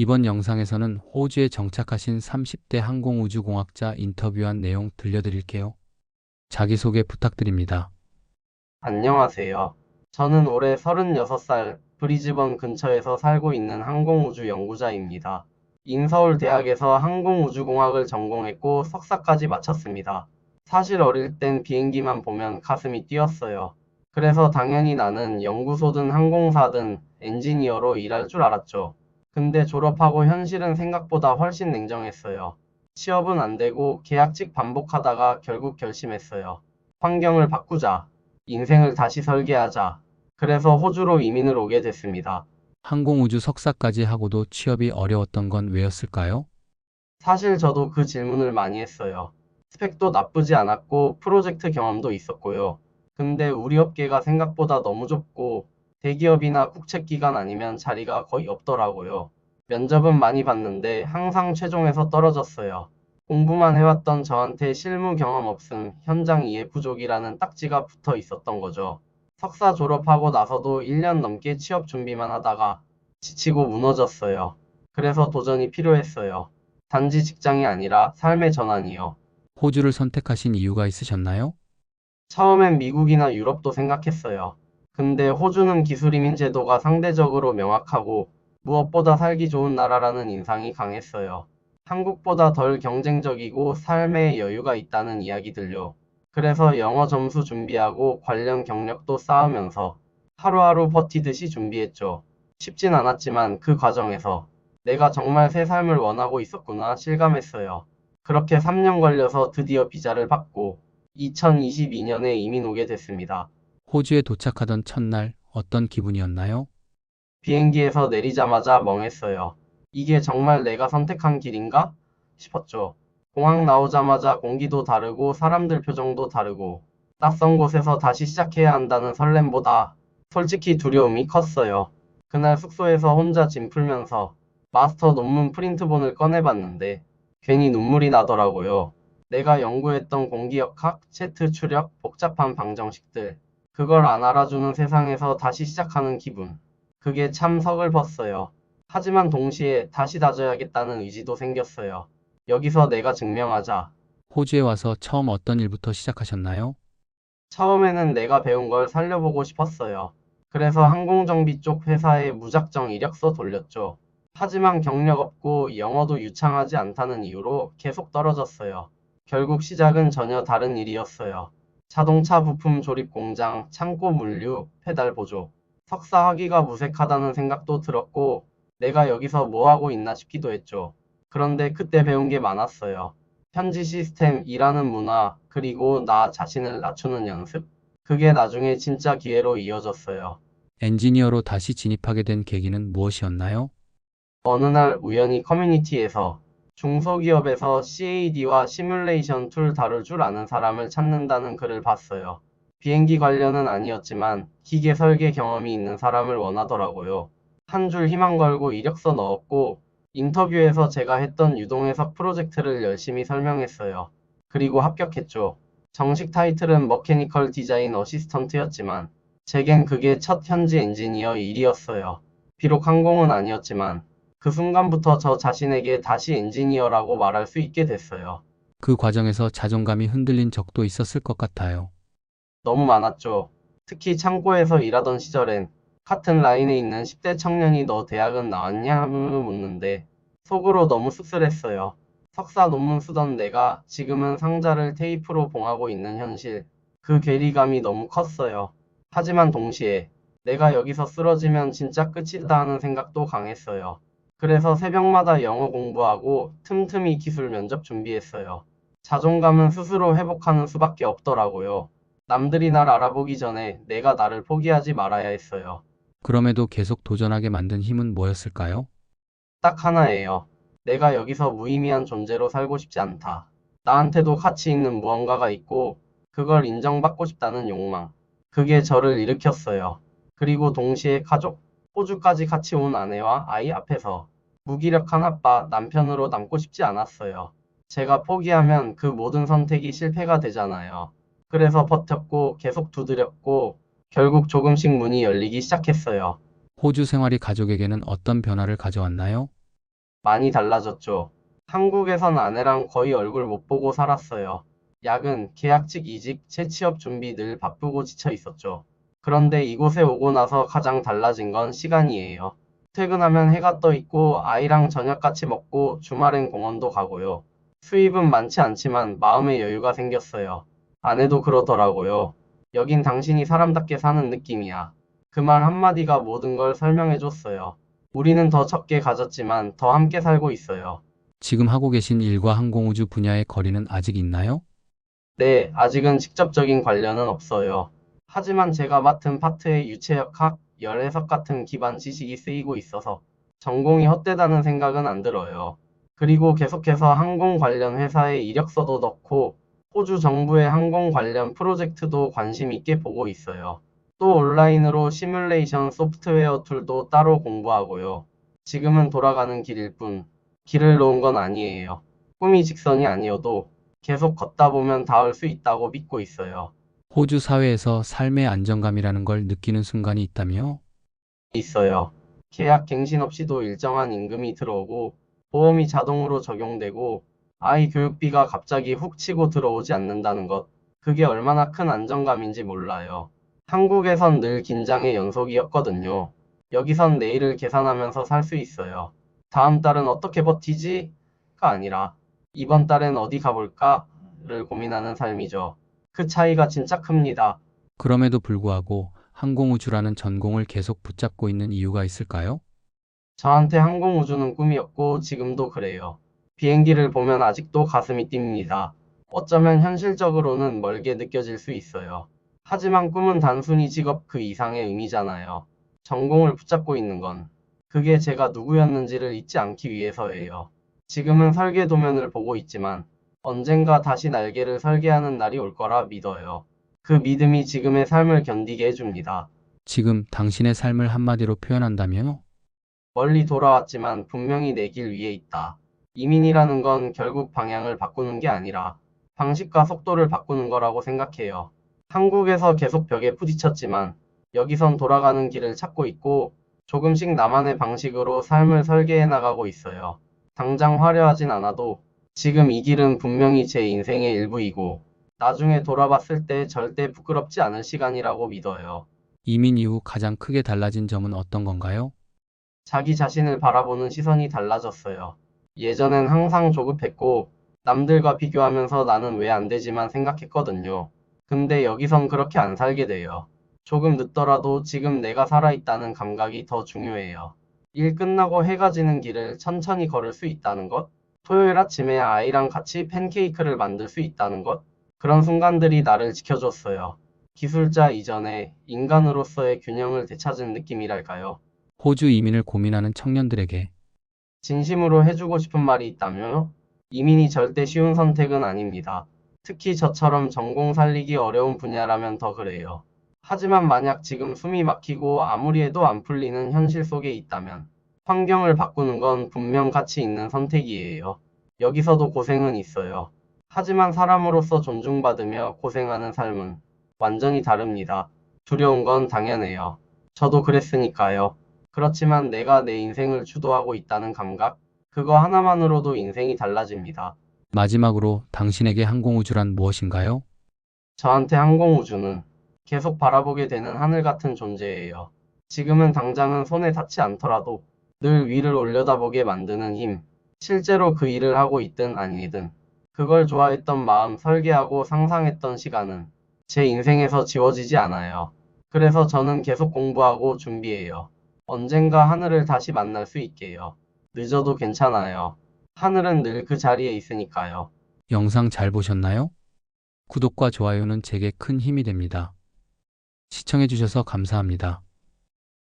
이번 영상에서는 호주에 정착하신 30대 항공우주공학자 인터뷰한 내용 들려드릴게요. 자기소개 부탁드립니다. 안녕하세요. 저는 올해 36살 브리즈번 근처에서 살고 있는 항공우주 연구자입니다. 인서울대학에서 항공우주공학을 전공했고 석사까지 마쳤습니다. 사실 어릴 땐 비행기만 보면 가슴이 뛰었어요. 그래서 당연히 나는 연구소든 항공사든 엔지니어로 일할 줄 알았죠. 근데 졸업하고 현실은 생각보다 훨씬 냉정했어요. 취업은 안 되고 계약직 반복하다가 결국 결심했어요. 환경을 바꾸자. 인생을 다시 설계하자. 그래서 호주로 이민을 오게 됐습니다. 항공우주 석사까지 하고도 취업이 어려웠던 건 왜였을까요? 사실 저도 그 질문을 많이 했어요. 스펙도 나쁘지 않았고 프로젝트 경험도 있었고요. 근데 우리 업계가 생각보다 너무 좁고 대기업이나 국책기관 아니면 자리가 거의 없더라고요. 면접은 많이 봤는데 항상 최종에서 떨어졌어요. 공부만 해왔던 저한테 실무 경험 없음, 현장 이해 부족이라는 딱지가 붙어 있었던 거죠. 석사 졸업하고 나서도 1년 넘게 취업 준비만 하다가 지치고 무너졌어요. 그래서 도전이 필요했어요. 단지 직장이 아니라 삶의 전환이요. 호주를 선택하신 이유가 있으셨나요? 처음엔 미국이나 유럽도 생각했어요. 근데 호주는 기술 이민 제도가 상대적으로 명확하고 무엇보다 살기 좋은 나라라는 인상이 강했어요. 한국보다 덜 경쟁적이고 삶에 여유가 있다는 이야기들요. 그래서 영어 점수 준비하고 관련 경력도 쌓으면서 하루하루 버티듯이 준비했죠. 쉽진 않았지만 그 과정에서 내가 정말 새 삶을 원하고 있었구나 실감했어요. 그렇게 3년 걸려서 드디어 비자를 받고 2022년에 이민 오게 됐습니다. 호주에 도착하던 첫날 어떤 기분이었나요? 비행기에서 내리자마자 멍했어요. 이게 정말 내가 선택한 길인가? 싶었죠. 공항 나오자마자 공기도 다르고 사람들 표정도 다르고 낯선 곳에서 다시 시작해야 한다는 설렘보다 솔직히 두려움이 컸어요. 그날 숙소에서 혼자 짐 풀면서 마스터 논문 프린트본을 꺼내봤는데 괜히 눈물이 나더라고요. 내가 연구했던 공기역학, 체트 추력, 복잡한 방정식들 그걸 안 알아주는 세상에서 다시 시작하는 기분. 그게 참 서글펐어요. 하지만 동시에 다시 다져야겠다는 의지도 생겼어요. 여기서 내가 증명하자. 호주에 와서 처음 어떤 일부터 시작하셨나요? 처음에는 내가 배운 걸 살려보고 싶었어요. 그래서 항공정비 쪽 회사에 무작정 이력서 돌렸죠. 하지만 경력 없고 영어도 유창하지 않다는 이유로 계속 떨어졌어요. 결국 시작은 전혀 다른 일이었어요. 자동차 부품 조립 공장, 창고 물류, 페달 보조. 석사 학위가 무색하다는 생각도 들었고, 내가 여기서 뭐 하고 있나 싶기도 했죠. 그런데 그때 배운 게 많았어요. 현지 시스템, 일하는 문화, 그리고 나 자신을 낮추는 연습. 그게 나중에 진짜 기회로 이어졌어요. 엔지니어로 다시 진입하게 된 계기는 무엇이었나요? 어느 날 우연히 커뮤니티에서 중소기업에서 CAD와 시뮬레이션 툴 다룰 줄 아는 사람을 찾는다는 글을 봤어요. 비행기 관련은 아니었지만 기계 설계 경험이 있는 사람을 원하더라고요. 한 줄 희망 걸고 이력서 넣었고 인터뷰에서 제가 했던 유동해석 프로젝트를 열심히 설명했어요. 그리고 합격했죠. 정식 타이틀은 머케니컬 디자인 어시스턴트였지만 제겐 그게 첫 현지 엔지니어 일이었어요. 비록 항공은 아니었지만 그 순간부터 저 자신에게 다시 엔지니어라고 말할 수 있게 됐어요. 그 과정에서 자존감이 흔들린 적도 있었을 것 같아요. 너무 많았죠. 특히 창고에서 일하던 시절엔 같은 라인에 있는 10대 청년이 너 대학은 나왔냐? 하며 묻는데 속으로 너무 씁쓸했어요. 석사 논문 쓰던 내가 지금은 상자를 테이프로 봉하고 있는 현실. 그 괴리감이 너무 컸어요. 하지만 동시에 내가 여기서 쓰러지면 진짜 끝이다 하는 생각도 강했어요. 그래서 새벽마다 영어 공부하고 틈틈이 기술 면접 준비했어요. 자존감은 스스로 회복하는 수밖에 없더라고요. 남들이 날 알아보기 전에 내가 나를 포기하지 말아야 했어요. 그럼에도 계속 도전하게 만든 힘은 뭐였을까요? 딱 하나예요. 내가 여기서 무의미한 존재로 살고 싶지 않다. 나한테도 가치 있는 무언가가 있고, 그걸 인정받고 싶다는 욕망. 그게 저를 일으켰어요. 그리고 동시에 가족, 호주까지 같이 온 아내와 아이 앞에서 무기력한 아빠, 남편으로 남고 싶지 않았어요. 제가 포기하면 그 모든 선택이 실패가 되잖아요. 그래서 버텼고, 계속 두드렸고, 결국 조금씩 문이 열리기 시작했어요. 호주 생활이 가족에게는 어떤 변화를 가져왔나요? 많이 달라졌죠. 한국에선 아내랑 거의 얼굴 못 보고 살았어요. 야근, 계약직 이직, 재취업 준비 늘 바쁘고 지쳐 있었죠. 그런데 이곳에 오고 나서 가장 달라진 건 시간이에요. 퇴근하면 해가 떠 있고 아이랑 저녁 같이 먹고 주말엔 공원도 가고요. 수입은 많지 않지만 마음의 여유가 생겼어요. 아내도 그러더라고요. 여긴 당신이 사람답게 사는 느낌이야. 그 말 한마디가 모든 걸 설명해 줬어요. 우리는 더 적게 가졌지만 더 함께 살고 있어요. 지금 하고 계신 일과 항공우주 분야의 거리는 아직 있나요? 네, 아직은 직접적인 관련은 없어요. 하지만 제가 맡은 파트의 유체역학, 열해석 같은 기반 지식이 쓰이고 있어서 전공이 헛되다는 생각은 안 들어요. 그리고 계속해서 항공 관련 회사에 이력서도 넣고 호주 정부의 항공 관련 프로젝트도 관심 있게 보고 있어요. 또 온라인으로 시뮬레이션 소프트웨어 툴도 따로 공부하고요. 지금은 돌아가는 길일 뿐, 길을 놓은 건 아니에요. 꿈이 직선이 아니어도 계속 걷다 보면 닿을 수 있다고 믿고 있어요. 호주 사회에서 삶의 안정감이라는 걸 느끼는 순간이 있다며? 있어요. 계약 갱신 없이도 일정한 임금이 들어오고, 보험이 자동으로 적용되고, 아이 교육비가 갑자기 훅 치고 들어오지 않는다는 것. 그게 얼마나 큰 안정감인지 몰라요. 한국에선 늘 긴장의 연속이었거든요. 여기선 내일을 계산하면서 살 수 있어요. 다음 달은 어떻게 버티지? 가 아니라, 이번 달엔 어디 가볼까?를 고민하는 삶이죠. 그 차이가 진짜 큽니다. 그럼에도 불구하고 항공우주라는 전공을 계속 붙잡고 있는 이유가 있을까요? 저한테 항공우주는 꿈이었고 지금도 그래요. 비행기를 보면 아직도 가슴이 뜁니다. 어쩌면 현실적으로는 멀게 느껴질 수 있어요. 하지만 꿈은 단순히 직업 그 이상의 의미잖아요. 전공을 붙잡고 있는 건 그게 제가 누구였는지를 잊지 않기 위해서예요. 지금은 설계 도면을 보고 있지만 언젠가 다시 날개를 설계하는 날이 올 거라 믿어요. 그 믿음이 지금의 삶을 견디게 해줍니다. 지금 당신의 삶을 한마디로 표현한다며? 멀리 돌아왔지만 분명히 내 길 위에 있다. 이민이라는 건 결국 방향을 바꾸는 게 아니라 방식과 속도를 바꾸는 거라고 생각해요. 한국에서 계속 벽에 부딪혔지만 여기선 돌아가는 길을 찾고 있고 조금씩 나만의 방식으로 삶을 설계해 나가고 있어요. 당장 화려하진 않아도 지금 이 길은 분명히 제 인생의 일부이고 나중에 돌아봤을 때 절대 부끄럽지 않을 시간이라고 믿어요. 이민 이후 가장 크게 달라진 점은 어떤 건가요? 자기 자신을 바라보는 시선이 달라졌어요. 예전엔 항상 조급했고 남들과 비교하면서 나는 왜 안 되지만 생각했거든요. 근데 여기선 그렇게 안 살게 돼요. 조금 늦더라도 지금 내가 살아있다는 감각이 더 중요해요. 일 끝나고 해가 지는 길을 천천히 걸을 수 있다는 것, 토요일 아침에 아이랑 같이 팬케이크를 만들 수 있다는 것, 그런 순간들이 나를 지켜줬어요. 기술자 이전에 인간으로서의 균형을 되찾은 느낌이랄까요. 호주 이민을 고민하는 청년들에게 진심으로 해주고 싶은 말이 있다면 이민이 절대 쉬운 선택은 아닙니다. 특히 저처럼 전공 살리기 어려운 분야라면 더 그래요. 하지만 만약 지금 숨이 막히고 아무리 해도 안 풀리는 현실 속에 있다면 환경을 바꾸는 건 분명 가치 있는 선택이에요. 여기서도 고생은 있어요. 하지만 사람으로서 존중받으며 고생하는 삶은 완전히 다릅니다. 두려운 건 당연해요. 저도 그랬으니까요. 그렇지만 내가 내 인생을 주도하고 있다는 감각, 그거 하나만으로도 인생이 달라집니다. 마지막으로 당신에게 항공우주란 무엇인가요? 저한테 항공우주는 계속 바라보게 되는 하늘 같은 존재예요. 지금은 당장은 손에 닿지 않더라도 늘 위를 올려다보게 만드는 힘. 실제로 그 일을 하고 있든 아니든 그걸 좋아했던 마음, 설계하고 상상했던 시간은 제 인생에서 지워지지 않아요. 그래서 저는 계속 공부하고 준비해요. 언젠가 하늘을 다시 만날 수 있게요. 늦어도 괜찮아요. 하늘은 늘 그 자리에 있으니까요. 영상 잘 보셨나요? 구독과 좋아요는 제게 큰 힘이 됩니다. 시청해주셔서 감사합니다.